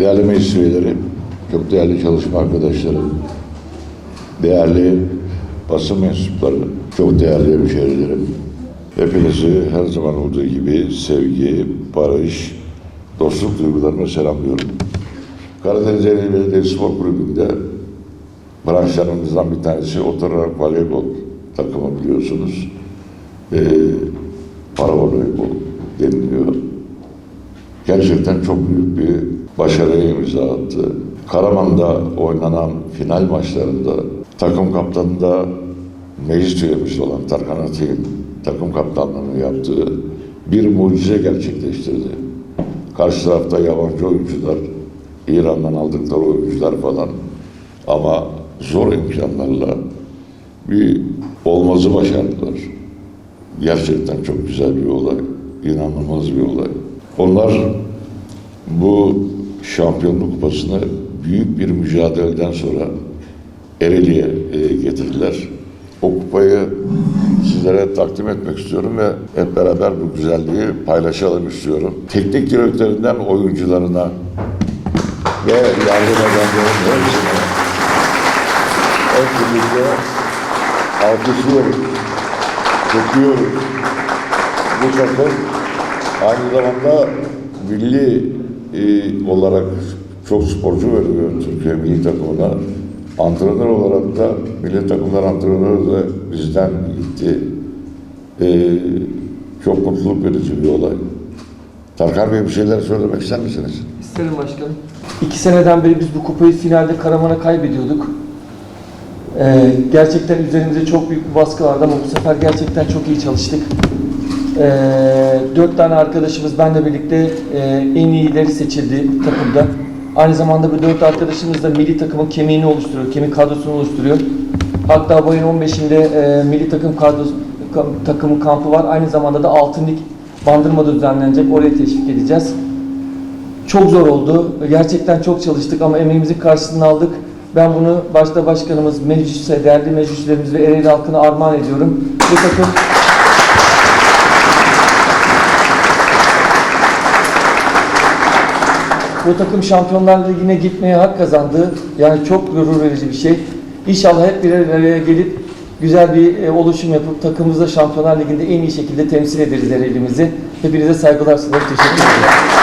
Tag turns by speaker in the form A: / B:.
A: değerli meclis üyeleri, çok değerli çalışma arkadaşlarım, değerli basın mensupları, çok değerli hemşehrilerim. Hepinizi her zaman olduğu gibi sevgi, barış, dostluk duygularımla selamlıyorum. Karadeniz Ereğli Belediye Spor Kulübü'nde branşlarımızdan bir tanesi oturarak voleybol takımı biliyorsunuz. Ee, para voleybol deniliyor. Gerçekten çok büyük bir başarıya imza attı. Karaman'da oynanan final maçlarında takım kaptanında meclis üyemiz olan Tarkan Atik'in takım kaptanlığını yaptığı bir mucize gerçekleştirdi. Karşı tarafta yabancı oyuncular, İran'dan aldıkları oyuncular falan ama zor imkanlarla bir olmazı başardılar. Gerçekten çok güzel bir olay, inanılmaz bir olay. Onlar bu şampiyonluk kupasını büyük bir mücadeleden sonra Ereğli'ye e, getirdiler. O kupayı sizlere takdim etmek istiyorum ve hep beraber bu güzelliği paylaşalım istiyorum. Teknik direktöründen oyuncularına ve yardım edenlerin hepsine hep birlikte alkışlıyoruz, kutluyoruz. Bu takım aynı zamanda milli e, olarak çok sporcu veriyor Türkiye milli takımına. Antrenör olarak da milli takımlar antrenörü de bizden gitti. E, çok mutluluk verici bir olay. Tarkan Bey bir şeyler söylemek ister misiniz?
B: İsterim başkanım. İki seneden beri biz bu kupayı finalde Karaman'a kaybediyorduk. Ee, gerçekten üzerimize çok büyük bir baskı vardı ama bu sefer gerçekten çok iyi çalıştık. Ee, dört tane arkadaşımız benle birlikte e, en iyileri seçildi takımda. Aynı zamanda bu dört arkadaşımız da milli takımın kemiğini oluşturuyor, kemik kadrosunu oluşturuyor. Hatta bu ayın 15'inde e, milli takım kadrosu, ka- takımı kampı var. Aynı zamanda da Altın Lig Bandırma'da düzenlenecek. Oraya teşvik edeceğiz. Çok zor oldu. Gerçekten çok çalıştık ama emeğimizin karşılığını aldık. Ben bunu başta başkanımız, meclise, değerli meclislerimiz ve Ereğli halkına armağan ediyorum. Bu takım bu takım Şampiyonlar Ligi'ne gitmeye hak kazandı. Yani çok gurur verici bir şey. İnşallah hep bir araya gelip güzel bir e, oluşum yapıp takımımızı da Şampiyonlar Ligi'nde en iyi şekilde temsil ederiz Ereğli'mizi. Hepinize saygılar sunarım. Teşekkür ederim.